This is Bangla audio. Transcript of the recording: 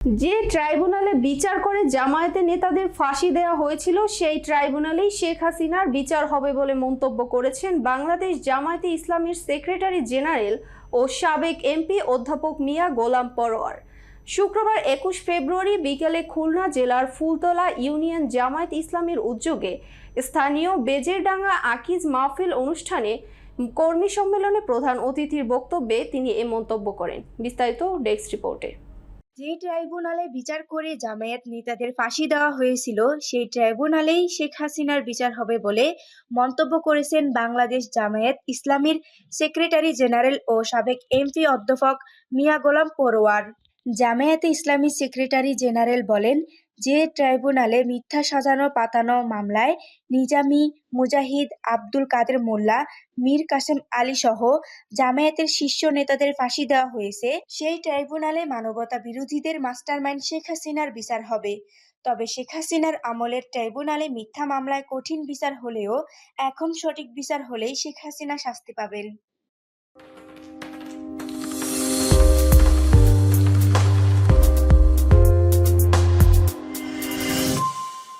যে ট্রাইব্যুনালে বিচার করে জামায়াতের নেতাদের ফাঁসি দেওয়া হয়েছিল, সেই ট্রাইব্যুনালেই শেখ হাসিনার বিচার হবে বলে মন্তব্য করেছেন বাংলাদেশ জামায়াতে ইসলামীর সেক্রেটারি জেনারেল ও সাবেক এমপি অধ্যাপক মিয়া গোলাম পরোয়ার। শুক্রবার একুশ ফেব্রুয়ারি বিকেলে খুলনা জেলার ফুলতলা ইউনিয়ন জামায়াত ইসলামীর উদ্যোগে স্থানীয় বেজেরডাঙ্গা আকিজ মাহফিল অনুষ্ঠানে কর্মী সম্মেলনে প্রধান অতিথির বক্তব্যে তিনি এ মন্তব্য করেন। বিস্তারিত ডেস্ক রিপোর্টে। যে ট্রাইব্যুনালে বিচার করে জামায়াত নেতাদের ফাঁসি দেওয়া হয়েছিল, সেই ট্রাইব্যুনালেই শেখ হাসিনার বিচার হবে বলে মন্তব্য করেছেন বাংলাদেশ জামায়াত ইসলামীর সেক্রেটারি জেনারেল ও সাবেক এমপি অধ্যাপক মিয়া গোলাম পরোয়ার। জামায়াতে ইসলামী সেক্রেটারি জেনারেল বলেন যে ট্রাইব্যুনালে মিথ্যা সাজানো পাতানো মামলায় নিজামি মুজাহিদ আব্দুল কাদের মোল্লা, মীর কাসেম আলী সহ জামায়াতের শীর্ষ নেতাদের ফাঁসি দেওয়া হয়েছে, সেই ট্রাইব্যুনালে মানবতা বিরোধীদের মাস্টারমাইন্ড শেখ হাসিনার বিচার হবে। তবে শেখ হাসিনার আমলের ট্রাইব্যুনালে মিথ্যা মামলায় কঠিন বিচার হলেও এখন সঠিক বিচার হলেই শেখ হাসিনা শাস্তি পাবেন।